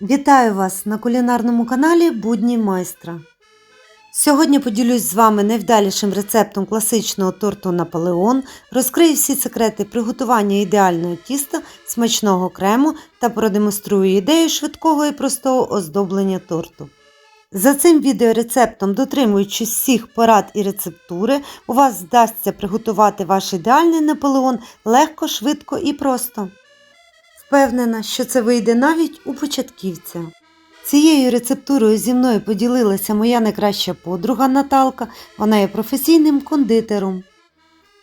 Вітаю вас на кулінарному каналі Будні майстра. Сьогодні поділюсь з вами найвдалішим рецептом класичного торту Наполеон, розкрию всі секрети приготування ідеального тіста, смачного крему та продемонструю ідею швидкого і простого оздоблення торту. За цим відеорецептом, дотримуючись всіх порад і рецептури, у вас вдасться приготувати ваш ідеальний Наполеон легко, швидко і просто. Впевнена, що це вийде навіть у початківця. Цією рецептурою зі мною поділилася моя найкраща подруга Наталка, вона є професійним кондитером.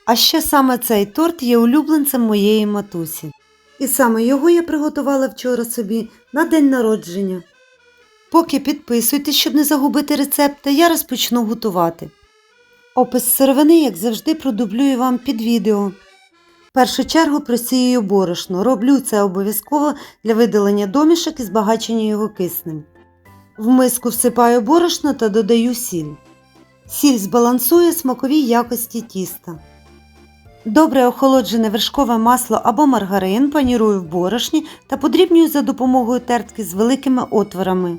А ще саме цей торт є улюбленцем моєї матусі. І саме його я приготувала вчора собі на день народження. Поки підписуйтесь, щоб не загубити рецепти, я розпочну готувати. Опис сировини, як завжди, продублюю вам під відео. Першу чергу просіюю борошно. Роблю це обов'язково для видалення домішок і збагачення його киснем. В миску всипаю борошно та додаю сіль. Сіль збалансує смакові якості тіста. Добре охолоджене вершкове масло або маргарин панірую в борошні та подрібнюю за допомогою тертки з великими отворами.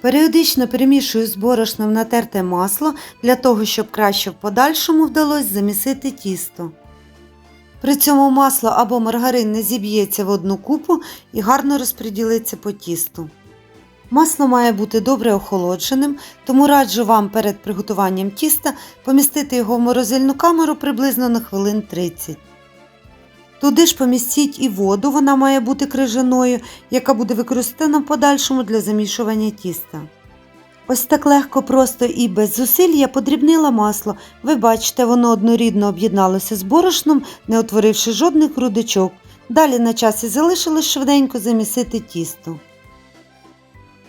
Періодично перемішую з борошном натерте масло для того, щоб краще в подальшому вдалося замісити тісто. При цьому масло або маргарин не зіб'ється в одну купу і гарно розподілиться по тісту. Масло має бути добре охолодженим, тому раджу вам перед приготуванням тіста помістити його в морозильну камеру приблизно на хвилин 30. Туди ж помістіть і воду, вона має бути крижаною, яка буде використана в подальшому для замішування тіста. Ось так легко, просто і без зусиль я подрібнила масло. Ви бачите, воно однорідно об'єдналося з борошном, не утворивши жодних грудочок. Далі на часі залишилось швиденько замісити тісто.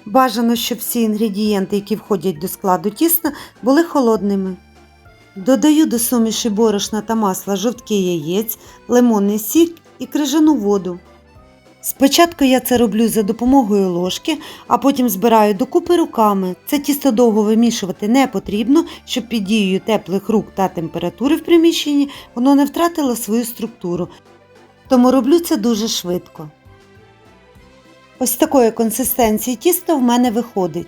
Бажано, щоб всі інгредієнти, які входять до складу тіста, були холодними. Додаю до суміші борошна та масла жовтки яєць, лимонний сік і крижану воду. Спочатку я це роблю за допомогою ложки, а потім збираю докупи руками. Це тісто довго вимішувати не потрібно, щоб під дією теплих рук та температури в приміщенні воно не втратило свою структуру. Тому роблю це дуже швидко. Ось такої консистенції тісто в мене виходить.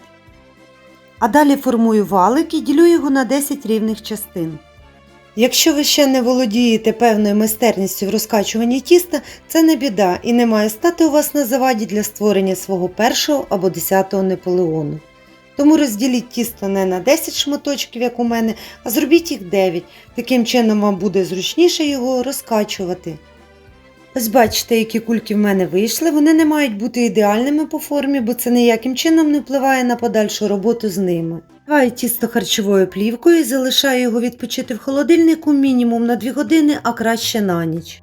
А далі формую валик і ділю його на 10 рівних частин. Якщо ви ще не володієте певною майстерністю в розкачуванні тіста, це не біда і не має стати у вас на заваді для створення свого першого або десятого Наполеону. Тому розділіть тісто не на 10 шматочків, як у мене, а зробіть їх 9. Таким чином вам буде зручніше його розкачувати. Ось бачите, які кульки в мене вийшли. Вони не мають бути ідеальними по формі, бо це ніяким чином не впливає на подальшу роботу з ними. Ваю тісто харчовою плівкою і залишаю його відпочити в холодильнику мінімум на 2 години, а краще на ніч.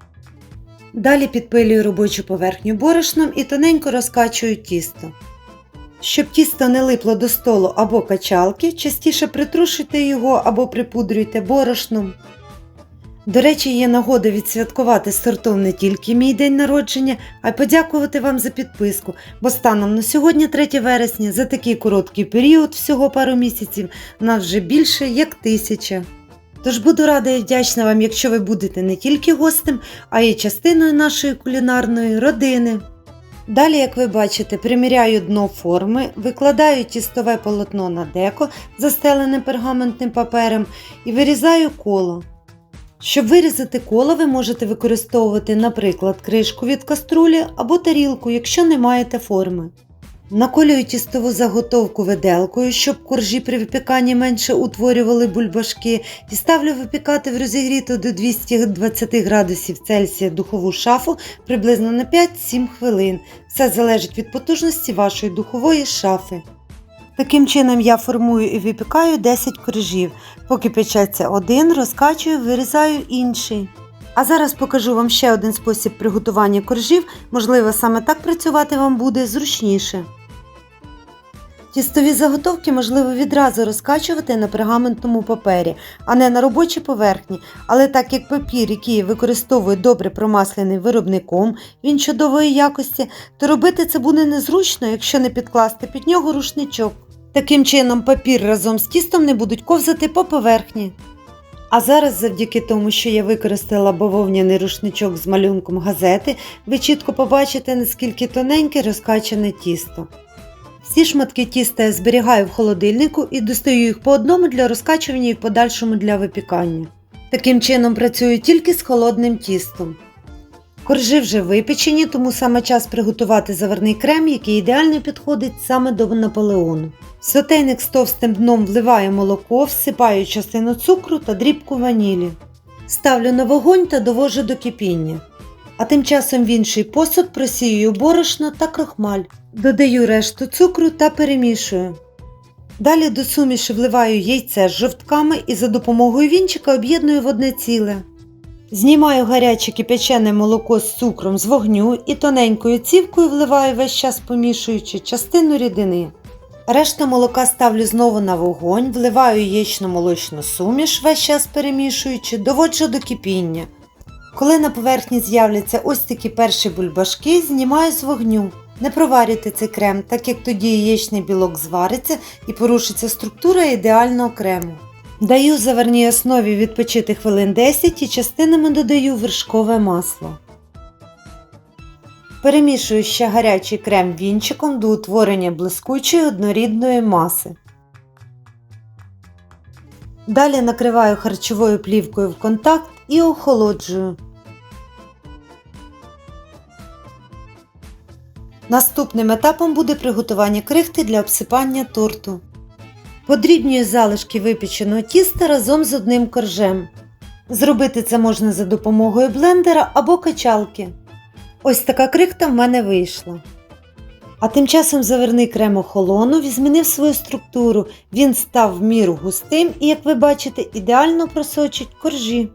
Далі підпилюю робочу поверхню борошном і тоненько розкачую тісто. Щоб тісто не липло до столу або качалки, частіше притрушуйте його або припудрюйте борошном. До речі, є нагода відсвяткувати з тортом не тільки мій день народження, а й подякувати вам за підписку, бо станом на сьогодні, 3 вересня, за такий короткий період, всього пару місяців, нас вже більше як тисяча. Тож буду рада і вдячна вам, якщо ви будете не тільки гостем, а й частиною нашої кулінарної родини. Далі, як ви бачите, приміряю дно форми, викладаю тістове полотно на деко, застелене пергаментним папером, і вирізаю коло. Щоб вирізати коло, ви можете використовувати, наприклад, кришку від каструлі або тарілку, якщо не маєте форми. Наколюю тістову заготовку виделкою, щоб коржі при випіканні менше утворювали бульбашки, і ставлю випікати в розігріту до 220 градусів Цельсія духову шафу приблизно на 5-7 хвилин. Все залежить від потужності вашої духової шафи. Таким чином я формую і випікаю 10 коржів. Поки печеться один, розкачую, вирізаю інший. А зараз покажу вам ще один спосіб приготування коржів, можливо, саме так працювати вам буде зручніше. Тістові заготовки можливо відразу розкачувати на пергаментному папері, а не на робочій поверхні. Але так як папір, який я використовую добре промаслений виробником, він чудової якості, то робити це буде незручно, якщо не підкласти під нього рушничок. Таким чином папір разом з тістом не будуть ковзати по поверхні. А зараз, завдяки тому, що я використала бавовняний рушничок з малюнком газети, ви чітко побачите, наскільки тоненьке розкачане тісто. Всі шматки тіста я зберігаю в холодильнику і достаю їх по одному для розкачування і в подальшому для випікання. Таким чином працюю тільки з холодним тістом. Коржі вже випечені, тому саме час приготувати заварний крем, який ідеально підходить саме до наполеону. В сотейник з товстим дном вливаю молоко, всипаю частину цукру та дрібку ванілі. Ставлю на вогонь та довожу до кипіння. А тим часом в інший посуд просію борошно та крохмаль. Додаю решту цукру та перемішую. Далі до суміші вливаю яйце з жовтками і за допомогою вінчика об'єдную в одне ціле. Знімаю гаряче кипячене молоко з цукром з вогню і тоненькою цівкою вливаю весь час помішуючи частину рідини. Решта молока ставлю знову на вогонь, вливаю яєчно-молочну суміш, весь час перемішуючи, доводжу до кипіння. Коли на поверхні з'являться ось такі перші бульбашки, знімаю з вогню. Не проварюйте цей крем, так як тоді яєчний білок звариться і порушиться структура ідеального крему. Даю заварній основі відпочити хвилин 10 і частинами додаю вершкове масло. Перемішую ще гарячий крем вінчиком до утворення блискучої однорідної маси. Далі накриваю харчовою плівкою в контакт і охолоджую. Наступним етапом буде приготування крихти для обсипання торту. Подрібнюю залишки випіченого тіста разом з одним коржем. Зробити це можна за допомогою блендера або качалки. Ось така крихта в мене вийшла. А тим часом заверний крем охолонув і змінив свою структуру. Він став в міру густим і, як ви бачите, ідеально просочить коржі.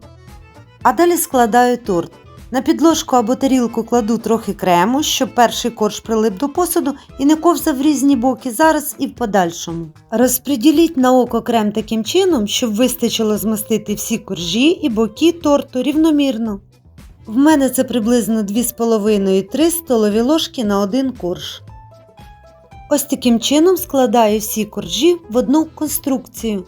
А далі складаю торт. На підложку або тарілку кладу трохи крему, щоб перший корж прилип до посуду і не ковзав в різні боки зараз і в подальшому. Розподіліть на око крем таким чином, щоб вистачило змастити всі коржі і боки торту рівномірно. В мене це приблизно 2,5-3 столові ложки на один корж. Ось таким чином складаю всі коржі в одну конструкцію.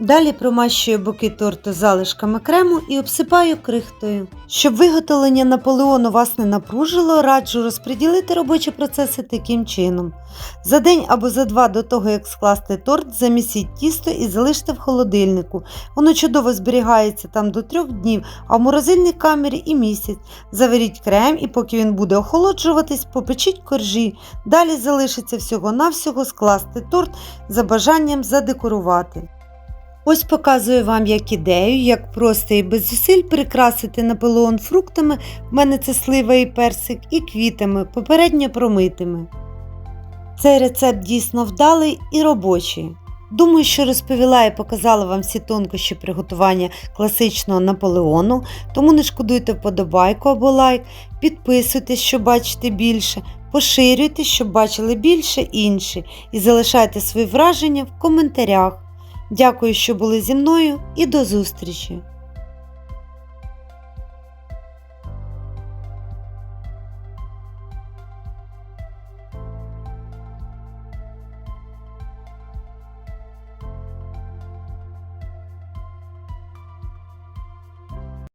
Далі промащую боки торту залишками крему і обсипаю крихтою. Щоб виготовлення наполеону вас не напружило, раджу розподілити робочі процеси таким чином. За день або за два до того, як скласти торт, замісіть тісто і залиште в холодильнику. Воно чудово зберігається там до трьох днів, а в морозильній камері і місяць. Заваріть крем і поки він буде охолоджуватись, попечіть коржі. Далі залишиться всього-навсього скласти торт за бажанням задекорувати. Ось показую вам як ідею, як просто і без зусиль прикрасити наполеон фруктами, в мене це слива і персик, і квітами, попередньо промитими. Цей рецепт дійсно вдалий і робочий. Думаю, що розповіла і показала вам всі тонкощі приготування класичного наполеону, тому не шкодуйте вподобайку або лайк, підписуйтесь, щоб бачити більше, поширюйте, щоб бачили більше інші, і залишайте свої враження в коментарях. Дякую, що були зі мною і до зустрічі!